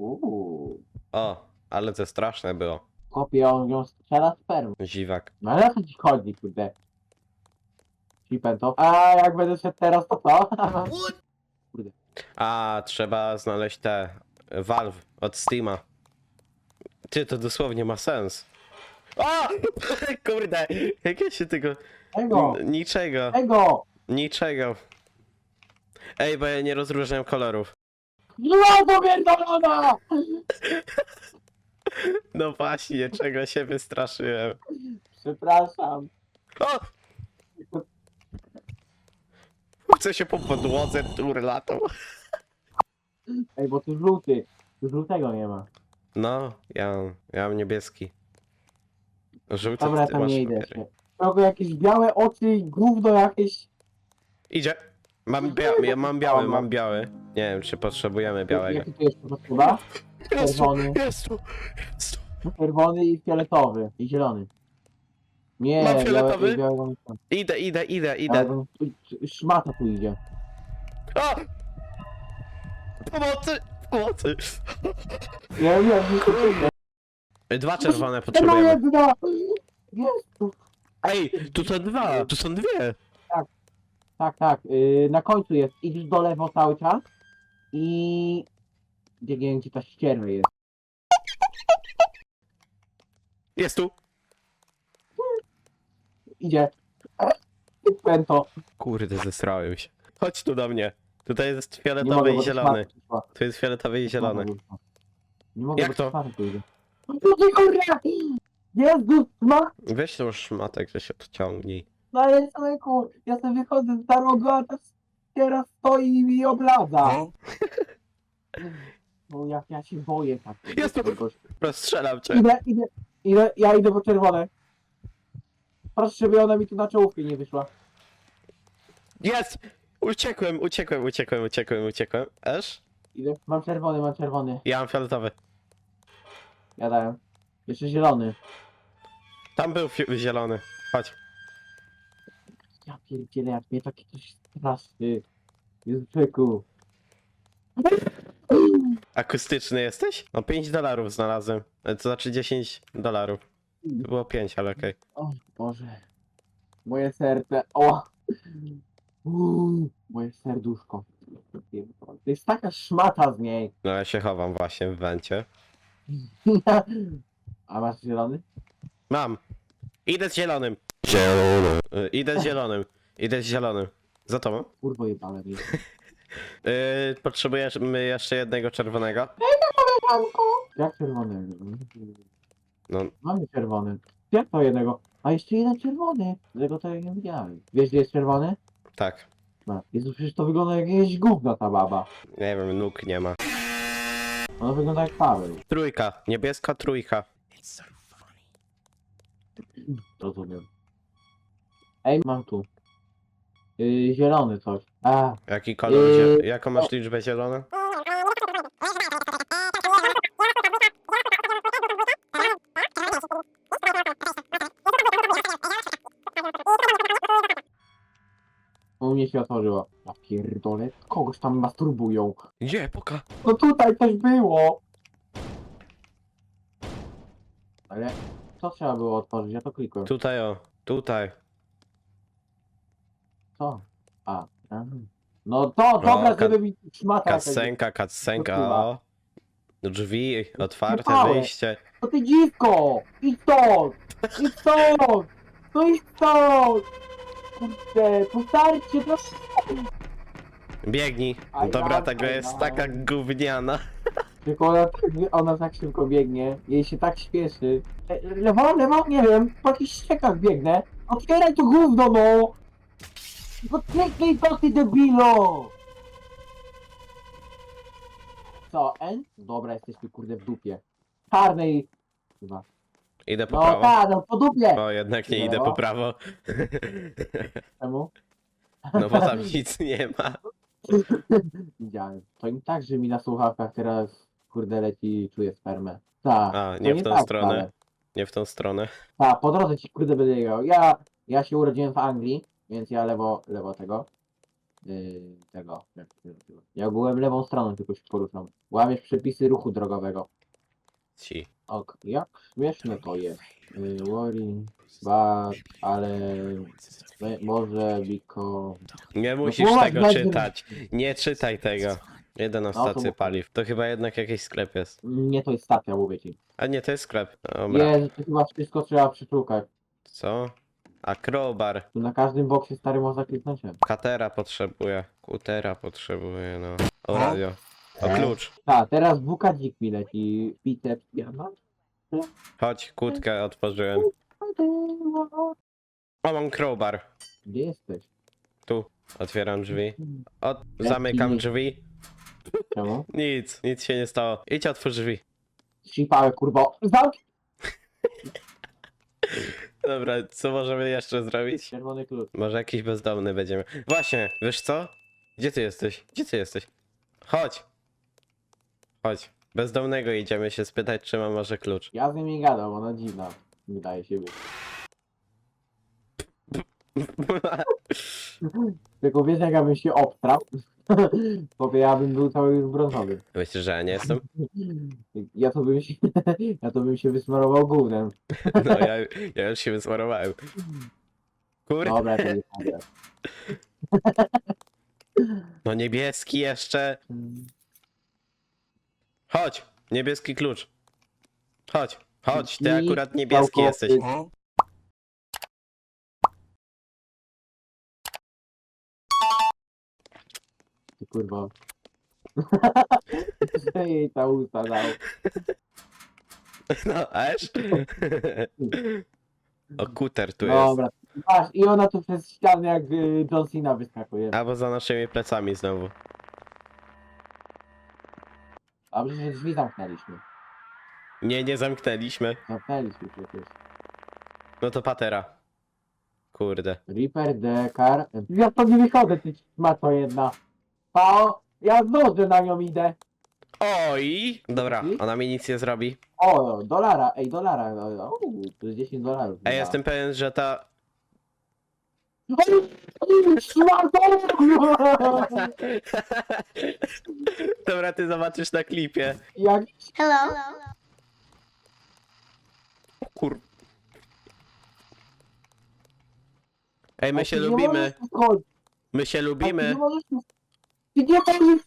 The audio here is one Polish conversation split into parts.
Uuu. O, ale to straszne było. Kopie, on ją strzela sperm. Dziwak. No ale o co ci chodzi, kurde? Chipento. A jak będę szedł teraz, to co? A, trzeba znaleźć te Valve od Steama. Ty, to dosłownie ma sens. O! Kurde, jak ja się tego... Ego! N- Niczego, Ego! niczego. Ej, bo ja nie rozróżniam kolorów. Złoto pierdolona! No właśnie, czego się wystraszyłem. Przepraszam. O! Chcę się po podłodze turlatą. Ej, bo tu żółty. Tu żółtego nie ma. No, ja, ja mam niebieski. Żółty Dobra, ty tam masz nie idę papiery. jeszcze. Tylko jakieś białe oczy i gówno jakieś. Idzie. Mam, bia ja mam biały, mam biały. Nie wiem, czy potrzebujemy białego. Jaki potrzeba? Czerwony. jest tu, jest tu. Czerwony i fioletowy. I zielony. Nie, Mam fioletowy? Idę, idę, idę, idę. Tu- Szmata tu idzie. A! Pomocy! Pomocy! Ja wiem, nie Dwa czerwone potrzebujemy. jedna! Jest tu. Ej, tu są dwa, tu są dwie. Tak, tak. Yy, na końcu jest. Idziesz do lewo cały czas. I... Gdzie, nie wiem, gdzie ta ścierwa jest. Jest tu. Idzie. Pęto. Kurde, zesrałem się. Chodź tu do mnie. Tutaj jest Nie fioletowy mogę, i bo to zielony. przyszła. Tu jest fioletowy i zielony. Nie mogę, Jak bo to? No kurwa! Jezus, ma... Weź tą szmatek, że się odciągnij. No ale człowieku, ja sobie wychodzę z za rogu, a ta ściera stoi i mi obladza. No jak ja się boję tak. Jest tu. Rozstrzelam cię. Idę, idę, idę, ja idę po czerwone. Proszę, żeby ona mi tu na czołówkę nie wyszła. Jest! Uciekłem, uciekłem, uciekłem, uciekłem, uciekłem. Esz? Idę, mam czerwony, mam czerwony. Ja mam fioletowy. Ja dałem. Jeszcze zielony. Tam był fi- zielony. Chodź. Ja pierdzielę, jak mnie taki coś straszny. Jezu, człowieku. Akustyczny jesteś? No 5 dolarów znalazłem. E, To znaczy 10 dolarów. To było 5, ale okej. O Boże. Moje serce. O! Uuu, moje serduszko. To jest taka szmata z niej. No ja się chowam właśnie w wencie. A masz zielony? Mam. Idę z zielonym. Zielony. Idę z zielonym. Idę z zielonym. Za tobą. Kurwo jebane mi. Yy, potrzebujemy jeszcze jednego czerwonego. Jak czerwony? No, Mamy czerwony. Jak to jednego? A jeszcze jeden czerwony. Tego to ja nie widziałem. Wiesz gdzie jest czerwony? tak. No. Jezu, przecież to wygląda jak jakieś gówno ta baba. Nie wiem, nóg nie ma. Ona wygląda jak Paweł. Trójka. Niebieska trójka. Rozumiem. Ej, mam tu. Yy, zielony coś. A, Jaki kolor? Yy, Zie- jaką masz liczbę zieloną? u mnie się otworzyło. Ja pierdolę, kogoś tam masturbują. Gdzie? Poka. No tutaj coś było. Ale co trzeba było otworzyć? Ja to klikłem. Tutaj o. Tutaj. Co? A. No to, dobra, ka- żeby mi szmata jakaś- Kacenka, kacenka, Wróciła. o. Drzwi, otwarte Wypałem. wyjście. To ty dziwko! Idź stąd! Idź stąd! No idź stąd! Kurde, postarcie to... Biegnij. Aj, Dobra, aj, tego aj, jest aj. taka gówniana. Tylko ona, tak- ona tak szybko biegnie, jej się tak śpieszy. E, Lewo, lewo, nie wiem, po jakichś ściekach biegnę. Otwieraj to gówno, no! No kliknij to, ty debilo! Co, N? Dobra, jesteśmy kurde w dupie. Czarnej... Chyba. Idę po No prawo. tak, no po dupie! O, jednak nie idę po prawo. Czemu? No bo tam nic nie ma. Widziałem. To nie tak, że mi na słuchawkach teraz kurde leci i czuję spermę. Tak. A, nie w tą tak stronę. Nie w tą stronę. Tak, po drodze ci kurde będę jechał. Ja, ja się urodziłem w Anglii, więc ja lewo, lewo tego. Yy, tego. Ja byłem lewą stroną, tylko się poruszam. Łamiesz przepisy ruchu drogowego. Ci. Ok, jak śmieszne to jest. Yy, worry, but, ale może biko. Nie musisz było, tego czytać. Nie czytaj tego. Jedę na No, to stację mów. paliw. To chyba jednak jakiś sklep jest. Nie to jest stacja, mówię ci. A nie, to jest sklep. Dobra. Jezu, to chyba wszystko trzeba przeszukać. Co? Akrobar. Tu na każdym boksie stary można kliknąć. nie? Katera potrzebuje. Kutera potrzebuje, no. O radio. O klucz. Tak, teraz bukadzik mi leci. Pite piana. Chodź, kłódkę otworzyłem. O, mam crowbar. Gdzie jesteś? Tu. Otwieram drzwi. Zamykam drzwi. Czemu? Nic, nic się nie stało. Idź otwórz drzwi. Sipałe kurwa. Zamknij! Dobra, co możemy jeszcze zrobić? Czerwony klucz. Może jakiś bezdomny będziemy. Właśnie, wiesz co? Gdzie ty jesteś? Gdzie ty jesteś? Chodź. Chodź. Bezdomnego idziemy się spytać, czy ma może klucz. Ja z nim nie gadam, ona dziwna. Wydaje się być. Tylko wiesz jak ja bym się obstrał? Bo ja bym był cały już brązowy. Myślisz, że ja nie jestem? Ja to bym się, ja to bym się wysmarował gównem. No ja, ja już się wysmarowałem. Kurde. Dobra, to mogę. No niebieski jeszcze. Chodź, niebieski klucz. Chodź, chodź, ty I akurat niebieski jesteś. Ty kurwa. Co jej ta usta dał? No, aż? O, kuter tu jest. Dobra. Masz, i ona tu przez ścianę jak y, John Cena wyskakuje. Albo za naszymi plecami znowu. A przecież drzwi zamknęliśmy. Nie, nie zamknęliśmy. Zamknęliśmy przecież. No to patera. Kurde. Reaper, Dekar. Ja to nie wychodzę, ty ma to jedna. Pao, ja zdążę na nią idę. Oj! Dobra, ona mi nic nie zrobi. O, dolara, ej, dolara. O, o, to jest 10 dolarów. Ej, jestem pewien, że ta... Dobra, ty zobaczysz na klipie. Jak Hello. Kur... Ej, my się lubimy. My się lubimy. Możesz...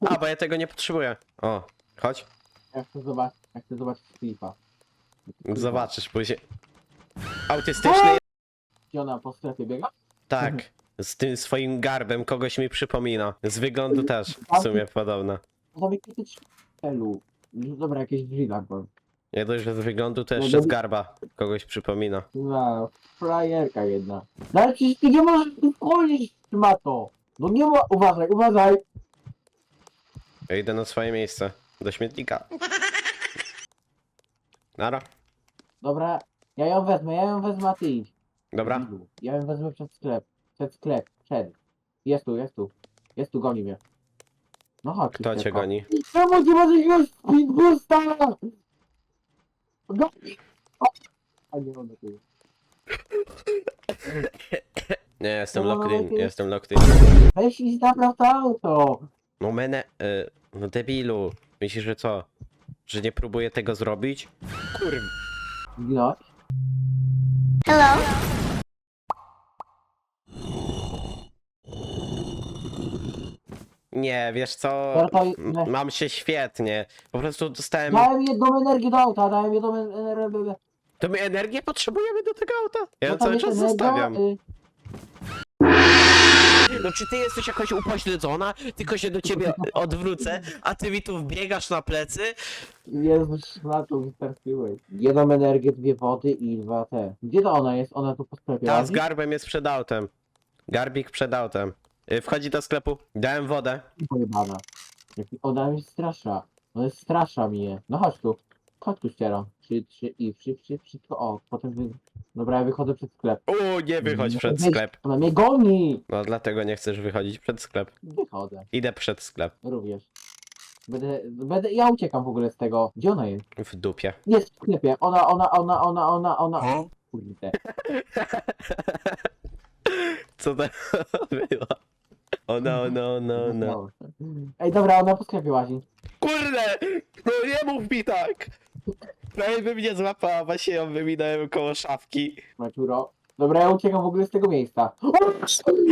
A, bo ja tego nie potrzebuję. O, chodź. Ja chcę zobaczyć, ja chcę zobaczyć Filipa. Zobaczysz później. Autystyczny Gdzie ona po sklepie biega? Tak. Z tym swoim garbem kogoś mi przypomina. Z wyglądu też w sumie podobna. Drzwi w celu. No Dobra, jakieś drzwi tam powiem. Nie dość, że z wyglądu to No jeszcze z dobra. garba kogoś przypomina. No, frajerka jedna. No ale przecież ty nie możesz tu wchodzić, to. No nie ma... Uważaj, uważaj. Ja idę na swoje miejsce. Do śmietnika. Nara. Dobra, ja ją wezmę, ja ją wezmę, a ty idź. Dobra. Ja ją wezmę przed sklep. Przed sklep, przed. Jest tu, jest tu. Jest tu, goni mnie. No chodź. Kto cię goni? Czemu nie możesz już pitbusta? Goni! O! A nie mam tu. Nie, jestem No, locked in. Jestem locked in. Weź i napraw to auto. No menę... Y, no debilu. Myślisz, że co? Że nie próbuję tego zrobić? Kurwa. Hello. Nie, wiesz co? To- M- Mam się świetnie. Po prostu dostałem... Dałem jedną energię do auta, dałem jedną energię. To my energię potrzebujemy do tego auta? Ja ją No cały czas energia, zostawiam. y, No czy ty jesteś jakoś upośledzona? Tylko się do ciebie odwrócę, a ty mi tu wbiegasz na plecy? Jezus, na to wystarczyłeś. Jedną energię, dwie wody i dwa te. Gdzie to ona jest? Ona tu po sklepie Ta z łazi? garbem jest przed autem. Garbik przed autem. Y, Wchodzi do sklepu. Dałem wodę. Pojebana. Jak- Ona mnie strasza. Ona jest strasza mnie. No chodź tu. Chodź tu ściero. Trzy, trzy i trzy, trzy, wszystko. O, potem wy... Dobra, ja wychodzę przed sklep. U, nie wychodź przed Weź, sklep. Ona mnie goni! No dlatego nie chcesz wychodzić przed sklep. Wychodzę. Idę przed sklep. Również. Będę, będę, ja uciekam w ogóle z tego. Gdzie ona jest? W dupie. Jest w sklepie. Ona, ona, ona, ona, ona, ona. Kurde. Co to było? O no, no, no, no. Ej, dobra, ona po sklepie łazi. Kurde! No nie mów mi tak! Prawie by mnie złapała, właśnie ją wyminąłem koło szafki. Maciuro. Dobra, ja uciekam w ogóle z tego miejsca. O,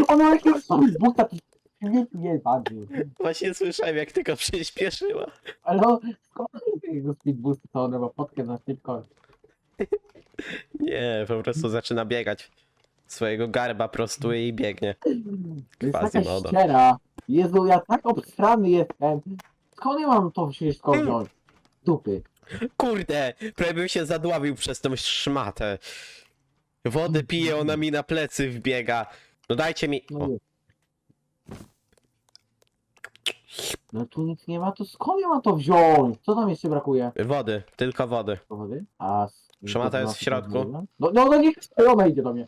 Ona jakiegoś buta, ty nie, bardziej. Właśnie słyszałem, jak tylko przyspieszyła. Ale no, skąd tego speed boost, to ona ma potkę na szybko. Nie, po prostu zaczyna biegać. Swojego garba prostuje i biegnie. To jest taka Quasimodo. ściera. Jezu, ja tak obstrany jestem. Skąd ja mam to wszystko wziąć? Dupy. Kurde, prawie bym się zadławił przez tą szmatę. Wodę pije, ona mi na plecy wbiega. No dajcie mi... No O, nie. No tu nic nie ma, to skąd ja mam to wziąć? Co tam jeszcze brakuje? wody, tylko wody. Powody? A... s- jest w środku. No, no, no niech ona idzie do mnie.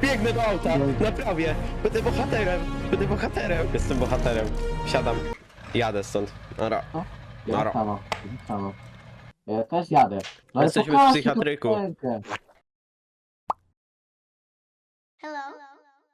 Biegnę do auta, naprawię. Będę bohaterem, będę bohaterem. Jestem bohaterem. Wsiadam. Jadę stąd. Dobra. Ja Nara. ja samo. Ja też jadę. No ale Jesteśmy w pokażcie tą psychiatryku. piosenkę.